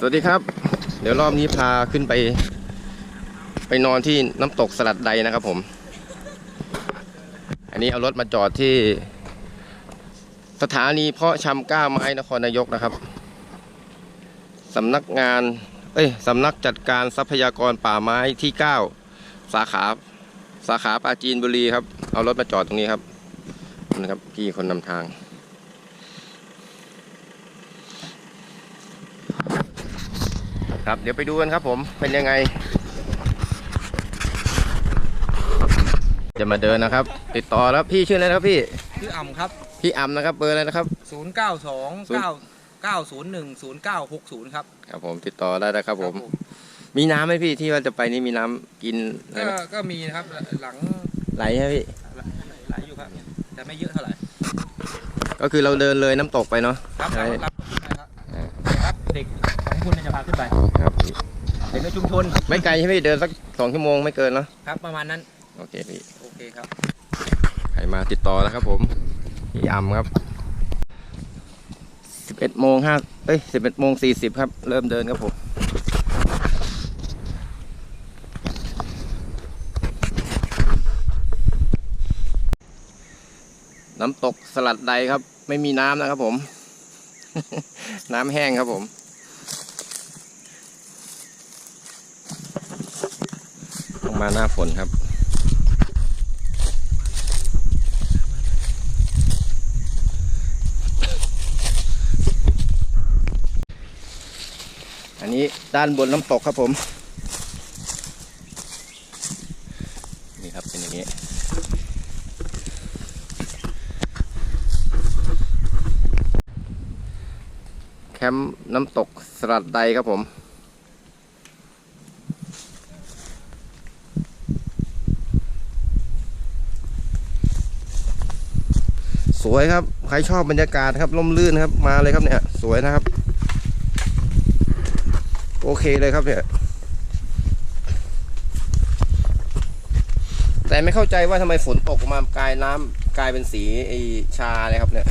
สวัสดีครับ เดี๋ยวรอบนี้พาขึ้นไป ไปนอนที่น้ำตกสลัดใดนะครับผม อันนี้เอารถมาจอดที่ สถานีเพาะชำก้าไม้นครนายกนะครับสำนักงาน เอ้ยสำนักจัดการทรัพยากรป่าไม้ที่ 9 สาขาสาขาปราจีนบุรีครับ เอารถมาจอดตรงนี้ครับนะครับพี่คนนำทาง ครับเดี๋ยวไปดูกันครับผมเป็นยังไง จะมาเดินนะครับ ติดต่อแล้วพี่ชื่ออะไรนะครับพี่ชื่ออ่ำครับ พี่อ่ำนะครับเบอร์อะไรนะครับ 0 9 2 9 9 0 1 0 9 6 0 ครับครับผมติดต่อได้นะครับผม มีน้ำไหมพี่ที่ว่าจะไปนี่มีน้ำกินอะไรก็ไหมก็มีนะครับหลังไหลใช่ไหมพี่ไหลอยู่ครับ แต่ไม่เยอะเท่าไหร่ก็คือเราเดินเลยน้ำตกไปเนาะครับใช่รับครับครับเด็ก ของคุณจะพาขึ้นไปครับเด็กในชุมชนไม่ไกลใช่ไหมพี่เดินสักสองชั่วโมงไม่เกินเนาะครับประมาณนั้นโอเคพี่โอเคครับใครมาติดต่อนะครับ ผมพี่อ่ำครับสิบเอ็ดโมงห้าเอ้ยสิบเอ็ดโมงสี่สิบครับ เริ่มเดินครับผมน้ำตกสลัดใดครับ ไม่มีน้ำนะครับผม น้ำแห้งครับผม ต้อง มาหน้าฝนครับอันนี้ด้านบนน้ำตกครับผม นี่ครับเป็นอย่างนี้ แคมป์น้ำตกสลัดใดครับผม วยครับ ใครชอบบรรยากาศครับร่มรื่นครับมาเลยครับเนี่ยสวยนะครับ โอเคเลยครับเนี่ยแต่ไม่เข้าใจว่าทำไมฝนตกมากลายน้ำกลายเป็นสีไอชาเลยครับเนี่ย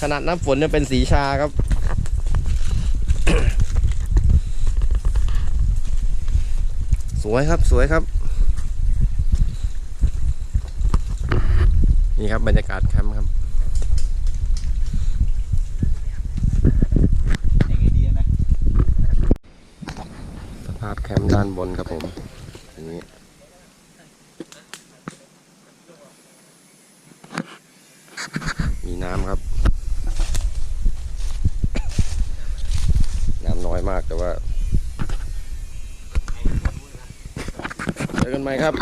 ขนาดน้ำฝนเนี่ยเป็นสีชาครับ สวยครับสวยครับ นี่ครับบรรยากาศแคมป์ครับยังไงดีนะสภาพแคมป์ด้านบนครับผมอันนี้มีน้ำครับ น้ำน้อยมากแต่ว่าเจอกันใหม่ครับ